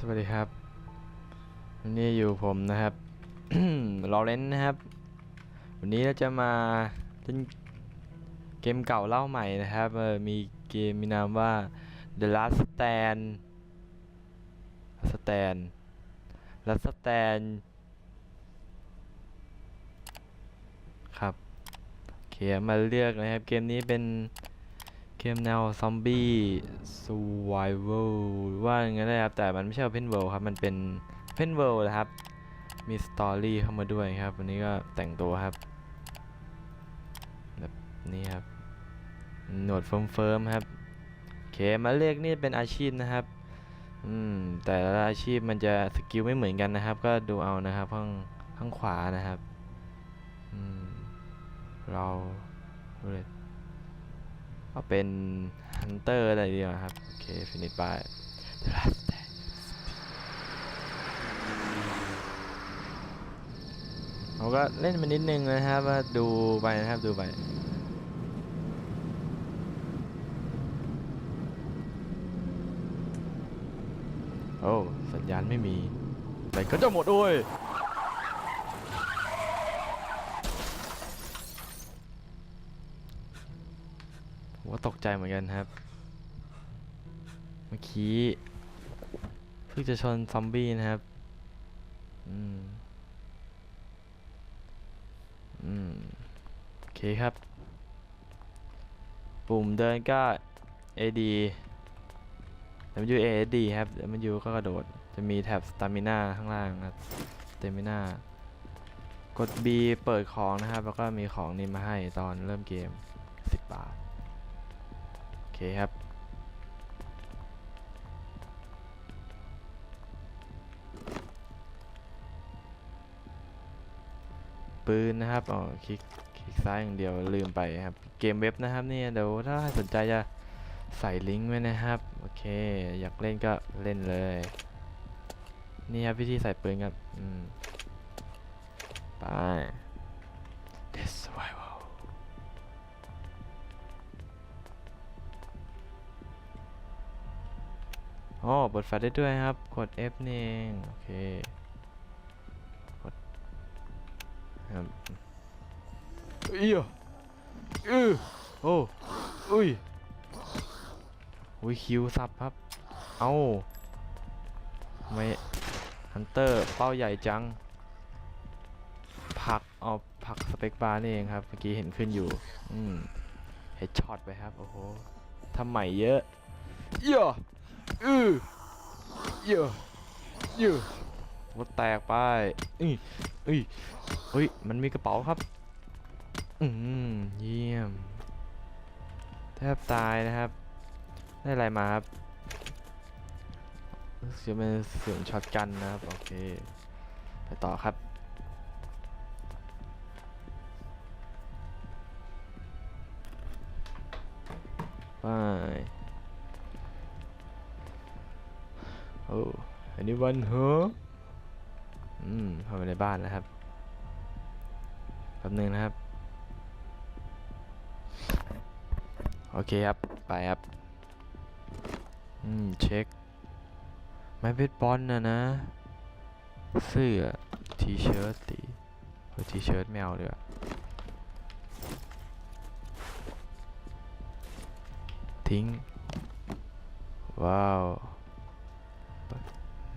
สวัสดีครับวันนี้อยู่ผมนะครับ ลอเรนนะครับ วันนี้เราจะมาเล่นเกมเก่าเล่าใหม่นะครับมีเกมมีนามว่า The Last Stand Stand Last Stand ครับโอเคมาเลือกนะครับ เกมนี้เป็น มแนวซอมบี้ survival หรือว่าอย่างนั้นนะครับ แต่มันไม่ใช่ open world ครับ มันเป็น open world นะครับ มีสตอรี่เข้ามาด้วยครับ วันนี้ก็แต่งตัวครับ แบบนี้ครับ หนวดเฟิร์มๆครับโอเคมาเรียกนี่เป็นอาชีพนะครับ อืม แต่ละอาชีพมันจะสกิลไม่เหมือนกันนะครับ ก็ดูเอานะครับข้างข้างขวานะครับ อืม เราเลย เอาเป็นฮันเตอร์อะไรดีกว่าครับ โอเคฟินิชไปเราก็เล่นมานิดนึงนะครับว่าดูไปนะครับดูไปโอ้สัญญาณไม่มีแต่ก็จะหมดด้วย ผมก็ ตกใจเหมือนกันครับ เมื่อกี้เพิ่งจะชนซอมบี้นะครับ อืม อืม โอเคครับ ปุ่มเดินก็ AD W A S D ครับ W ก็กระโดด จะมีแท็บ Stamina ข้างล่างครับ Stamina กด B เปิดของนะครับ แล้วก็มีของนี้มาให้ตอนเริ่มเกม 10 บาท เคครับ ปืนนะครับอ๋อคลิกคลิกซ้ายอย่างเดียวลืมไปครับ เกมเว็บนะครับเนี่ยเดี๋ยวถ้าสนใจจะใส่ลิงก์ไว้นะครับ โอเค อยากเล่นก็เล่นเลย นี่ครับวิธีใส่ปืนครับ อืม ไป อ๋อเปิดแฟลชได้ด้วยครับ กด F นี่เองโอเค กดครับเอียอือโอ้อุ้ยอุ้ยคิวซับครับ เอาไม่ฮันเตอร์เป้าใหญ่จัง ผักเอาผักสเปกบาร์นี่เองครับ เมื่อกี้เห็นขึ้นอยู่ อืมเฮดช็อตไปครับ โอ้โหทำใหม่เยอะเยอะ อือเยอะเยอะวัดแตกไปอืออือเฮ้ย มันมีกระเป๋าครับ อืมเยี่ยม แทบตายนะครับ ได้อะไรมาครับรู้สึกจะเป็นเสียงช็อตกันนะครับ โอเค ไปต่อครับไป โอ้อันนี้วันเหรออืมเข้าไปในบ้านนะครับแป๊บนึงนะครับ โอเคครับ ไปครับ อืม เช็ค ไม้เบสบอลนะนะ เสื้อ ทีเชิ้ตตีเออทีเชิ้ตไม่เอาเลยอะทิ้ง ว้าว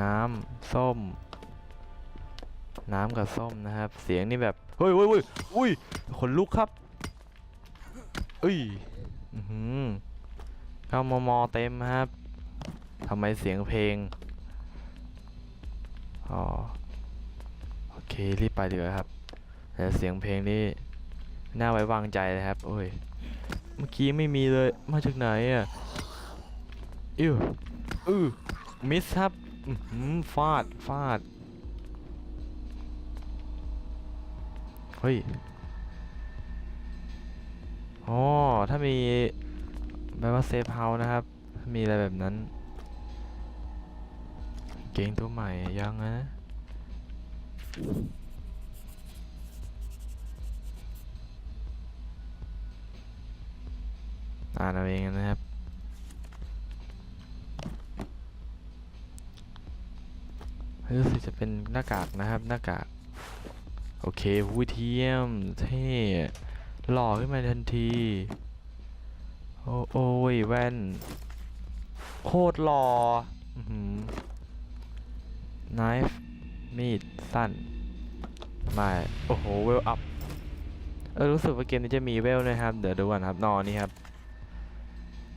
น้ำส้ม น้ำกับส้มนะครับ เสียงนี่แบบเฮ้ยเฮ้ยเฮ้ยอุ้ยขนลุกครับเอ้ยอือหือเก้ามมอเต็มครับทำไมเสียงเพลงอ๋อโอเครีบไปดีกว่าครับ แต่เสียงเพลงนี่น่าไว้วางใจเลยครับโอ้ยเมื่อกี้ไม่มีเลยมาจากไหนอะอิวอือมิสครับ ฟาด ฟาด เฮ้ย อ๋อ ถ้ามีแปลว่าเซฟเฮานะครับ มีอะไรแบบนั้น เก่งตัวใหม่ยังนะอ่านเอาเองนะครับ รู้สึก จะเป็นหน้ากากนะครับหน้ากาก โอเคหูเทียมเท่หล่อขึ้นมาทันที โอ้โอ้ยแว่น โคตรหล่ออื้อหือ knife มีดสั้นม่โอ้โหเวลอัพเออรู้สึกว่าเกมนี้จะมีเวลด้วยครับ เดี๋ยวดูก่อนครับนอนนี่ครับ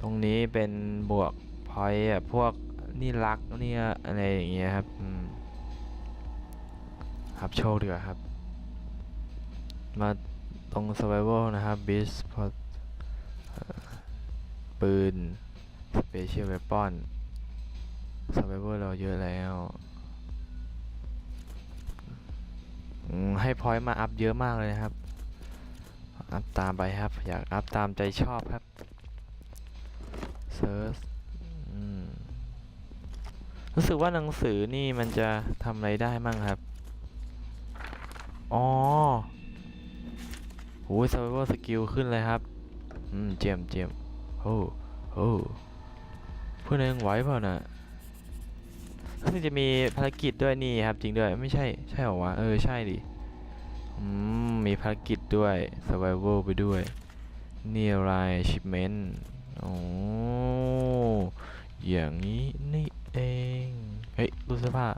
ตรงนี้เป็นบวกพอยต์พวกนี่รักนี่อะไรอย่างเงี้ยครับอืม ครับโชคดีกว่าครับ มาตรง survival นะครับ b e a s พอปืน special weapon survival เราเยอะแล้วให้พอยต์มาอัพเยอะมากเลยนะครับ อัพตามไปครับ อยากอัพตามใจชอบครับ search อืมรู้สึกว่าหนังสือนี่มันจะทำอะไรได้มั่งครับ อ๋อโห survival skill ขึ้นเลยครับ อืม เจียมเจียมโอ้โอ้เพื่อนยังไหวเปล่านะรู้สึกจะมีภารกิจด้วยนี่ครับ จริงด้วย ไม่ใช่ ใช่หรอวะ เออ ใช่ดิ อืม มีภารกิจด้วย survival ไปด้วย นี่อะไร achievement โอ้อย่างนี้นี่เอง เฮ้ยดูเสื้อผ้า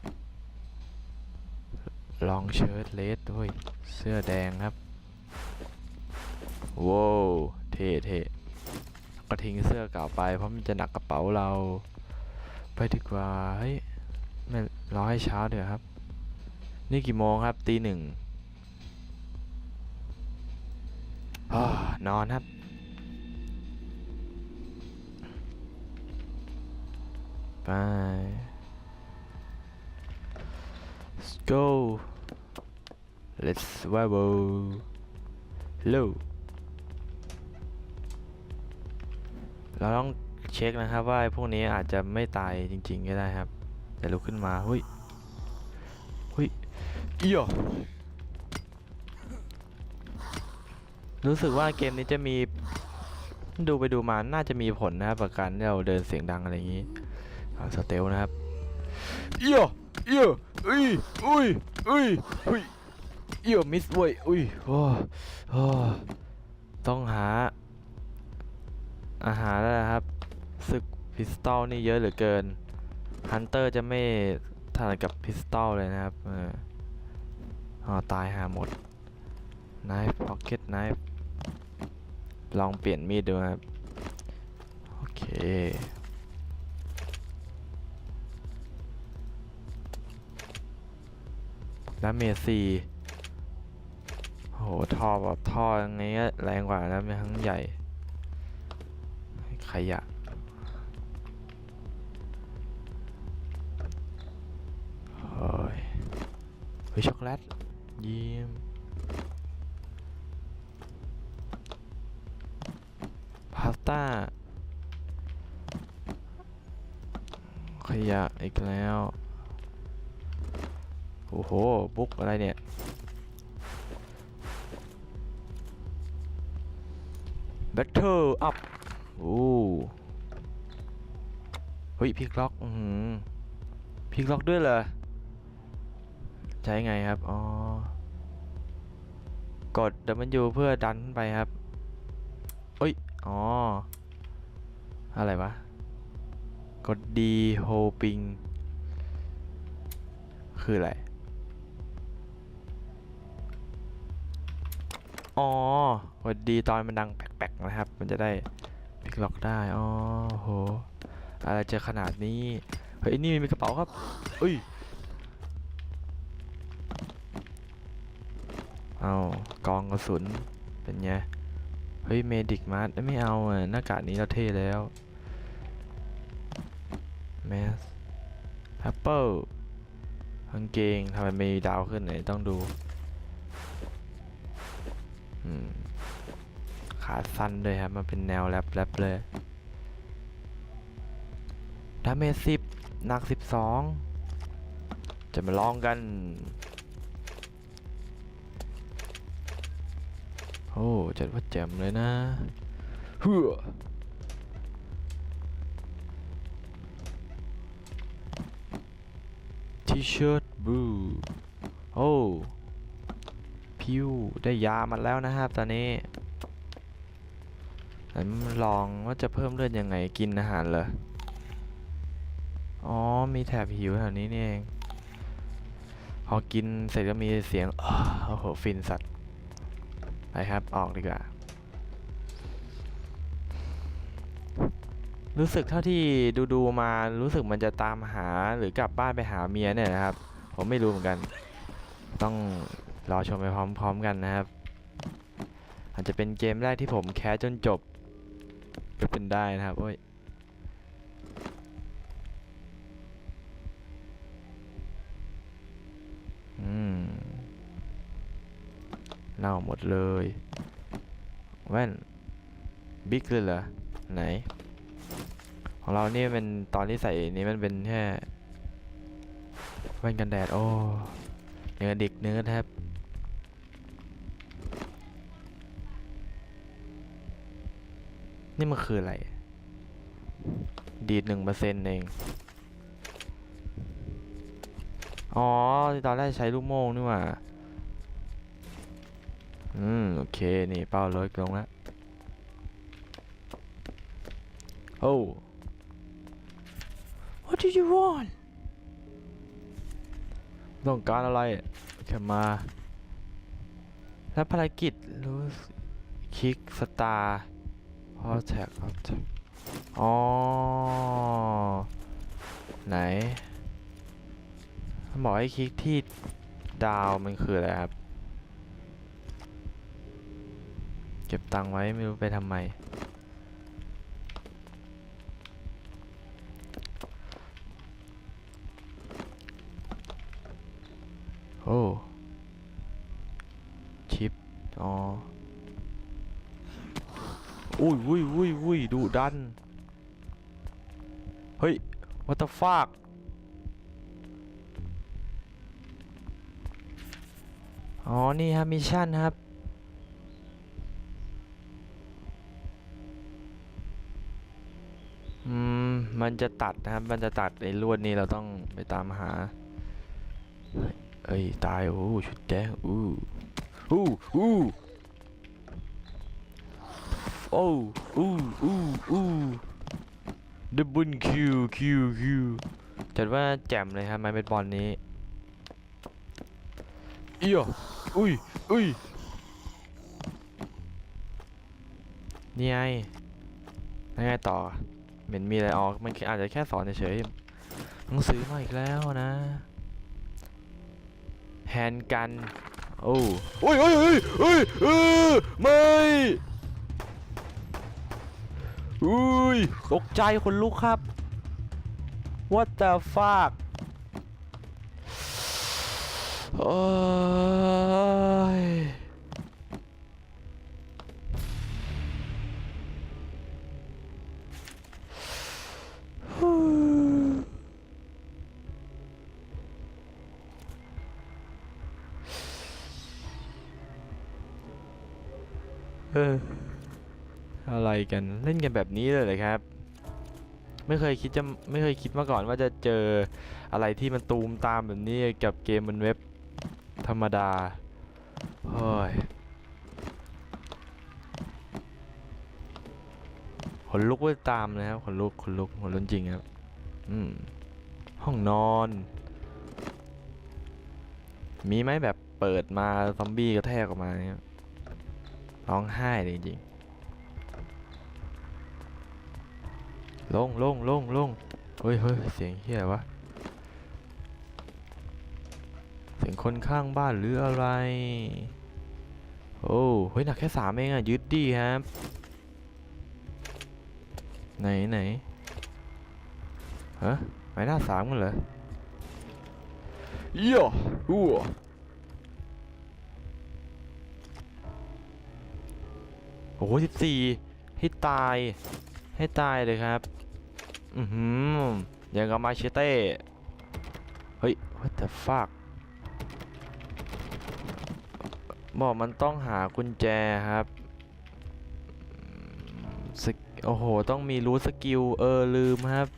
ลองเชิ้ตเลสด้วยเสื้อแดงครับว้าวเท่เท่ก็ทิ้งเสื้อเก่าไปเพราะมันจะหนักกระเป๋าเรา ไปดีกว่าเฮ้ยไม่รอให้เช้าเดี๋ยวครับ นี่กี่โมงครับตีหนึ่งอนอนครับไป let's go let's survival hello เราต้องเช็คนะครับว่าพวกนี้อาจจะไม่ตายจริง ๆ ก็ได้ครับ แต่ลุกขึ้นมาเฮ้ยเฮ้ยเอียรู้สึกว่าเกมนี้จะมีดูไปดูมาน่าจะมีผลนะครับกับการที่เราเดินเสียงดังอะไรอย่างนี้สเตลนะครับเอียเอีย อุ้ยอุ้ยอุ้ยอุ้ยเอียมิสเว้ยอุ้ยโอ้โอ้ต้องหา อาหารแล้วนะครับศึกพิสตอลนี่เยอะเหลือเกินฮันเตอร์จะไม่ถนัดกับพิสตอลเลยนะครับเอออ๋อตายหาหมด knife pocket knife ลองเปลี่ยนมีดดูครับ โอเค แล้วเมซีโหท่อแบบท่อยังไงก็แรงกว่าแล้วมันทั้งใหญ่ ขยะเฮ้ยเฮ้ยช็อกโกแลตเยี่ยมพาสต้า ขยะอีกแล้ว โอ้โห บุกอะไรเนี่ย Battle Up โอ้เฮ้ยพิกล็อกอืพิกล็อกด้วยเหรอ ใช้ไงครับ อ๋อ กด W เพื่อดันขึ้นไปครับเอ้ย อ๋อ อะไรวะ กด D hoping คืออะไร อ๋อกดดีตอนมันดังแปลกๆนะครับ มันจะได้พิกล็อกได้ อ๋อโห อะไรจะขนาดนี้ เฮ้ย นี่มีกระเป๋าครับเอ้ย เอากองกระสุน เป็นไง เฮ้ย เมดิกมาร์ไม่เอาอะหน้ากากนี้เราเท่แล้ว แมสแอปเปิลกางเกงทำไมมีดาวขึ้นไหนต้องดู ขาสั้นด้วยครับมันเป็นแนวแรปแรปเลยดาเมจสิบหนักสิบสองจะมาลองกัน โอ้จัดว่าแจ่มเลยนะเฮือทีเชิร์ตโอ้ พิวได้ยามันแล้วนะครับตอนนี้ไหนมลองว่าจะเพิ่มเลือดยังไงกินอาหารเหรอ อ๋อ มีแถบหิวแถวนี้นี่เอง พอกินเสร็จก็มีเสียงโอ้โห ฟินสัตว์ ไปครับ ออกดีกว่า รู้สึกเท่าที่ดูดูๆมารู้สึกมันจะตามหาหรือกลับบ้านไปหาเมียเนี่ยนะครับ ผมไม่รู้เหมือนกัน ต้อง รอชมไปพร้อมๆกันนะครับ อาจจะเป็นเกมแรกที่ผมแคสจนจบก็เป็นได้นะครับโอ้ยอืมเน่าหมดเลย แว่นบิ๊กเลยเหรอ ไหน ของเรานี่เป็นตอนที่ใส่นี้มันเป็นแค่แว่นกันแดด โอ้เนื้อด็กเนื้อแทบ นี่มันคืออะไร ดีดหนึ่งเปอร์เซ็นต์เอง อ๋อตอนแรกใช้ลูกโม่งนี่หว่า อืม โอเค นี่เป้าลดลงแล้วโอ้ What do you want ต้องการอะไรแค่มา แล้วภารกิจรู้คลิกสตาร์ พอแท็กอ๋อ ไหนบอกให้คลิกที่ดาวมันคืออะไรครับ เก็บตังไว้ไม่รู้ไปทำไม the fuck อ๋อ นี่ครับมิชชั่นครับ อืม มันจะตัดนะครับ มันจะตัดไอ้ลวดนี้เราต้องไปตามหา เอ้ย ตาย โอ้ชุดแดงอู้อู้อู้โอ้อู้อู้อู้ ดับเบิลคิวคิวคิวจัดว่าแจ่มเลยครับไม้เบสบอลนี้เอียอุ้ยอุ้ยนี่ไงแล้วไงต่อ เหม็นมีอะไรออก มันแค่อาจจะแค่สอนเฉยๆหนังสือมาอีกแล้วนะแฮนด์กัน โอ้โอ้ยโอ้ยโอ้ยโอ้ยเออไม่ อุ้ยตกใจคนลุกครับ What the fuck โอ้ยเออ อะไรกันเล่นกันแบบนี้เลยเหรอครับ ไม่เคยคิดจะไม่เคยคิดมาก่อนว่าจะเจออะไรที่มันตูมตามแบบนี้กับเกมบนเว็บธรรมดาเฮ้ยขนลุกไปตามเลยครับขนลุกขนลุกขนลุกจริงครับ อืม ห้องนอน มีไหมแบบเปิดมาซอมบี้กระแทกออกมาเนี่ยร้องไห้เลยจริง ลงลงลงลงเฮ้ยเฮ้ยเสียงเฮียวะ เสียงคนข้างบ้านหรืออะไร โอ้เฮ้ยหนักแค่สามเองอะยึดดีครับ ไหนไหนฮะไม้หน้าสามกันเหรอเย่อู้โอ้โหสิบสี่ให้ตาย ให้ตายเลยครับ อือหือย่างกับมาเชเต้ เฮ้ย what the fuck บอกมันต้องหากุญแจครับสกโอ้โห ต้องมีรูทสกิล เออ ลืมครับ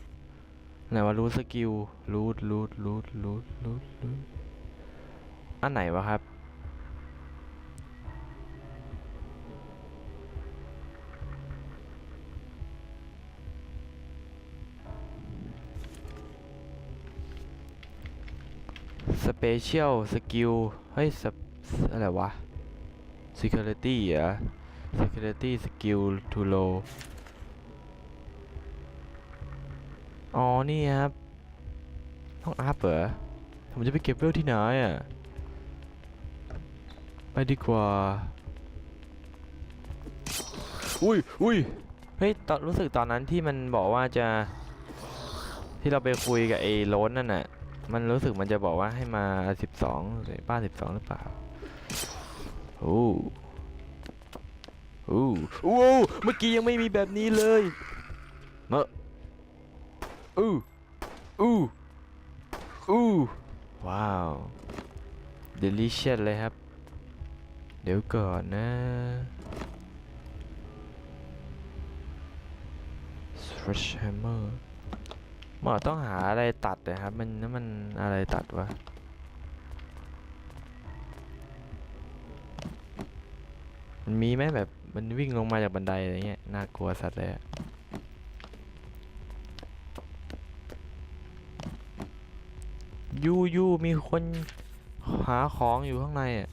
ไหนว่ารูทสกิลรูทรูทรูทรูทรูทรูทอันไหนวะครับ เปเชียลสกิลเฮ้ยสอะไรวะ security เหรอ security skill to low อ๋อ นี่ครับ ต้องอัพเหรอผมจะไปเก็บเวลที่ไหนอะ ไปดีกว่า อุ้ยอุ้ยเฮ้ยตอนรู้สึกตอนนั้นที่มันบอกว่าจะ ที่เราไปคุยกับไอ้โล้นนั่นน่ะ มันรู้สึกมันจะบอกว่าให้มาสิบสองบ้าสิบสองหรือเปล่าโอ้โอ้โอ้เมื่อกี้ยังไม่มีแบบนี้เลยเมื่ออู้อู้อู้ว้าว delicious เลยครับ เดี๋ยวก่อนนะ stretch hammer หมอต้องหาอะไรตัดนะครับ มันนั่นมันอะไรตัดวะมันมีไหมแบบมันวิ่งลงมาจากบันไดอะไรเงี้ยน่ากลัวสัตว์เลยอะยูยูมีคนหาของอยู่ข้างในอะ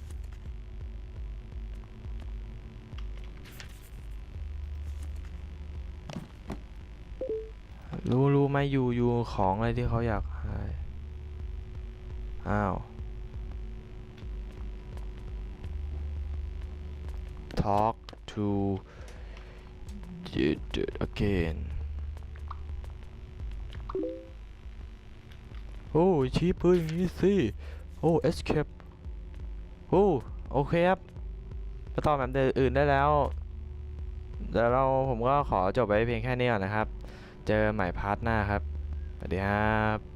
รู้รู้ไหมยูยูของอะไรที่เขาอยากหาอ้าว talk to dude again โอ้ชี้ปืนอย่างนี้สิ โอ้ escape โอ้โอเคครับไปต่อแบบอื่นได้แล้วเดี๋ยวเราผมก็ขอจบไว้เพียงแค่นี้ก่อนนะครับ เจอใหม่พาร์ทหน้าครับสวัสดีครับ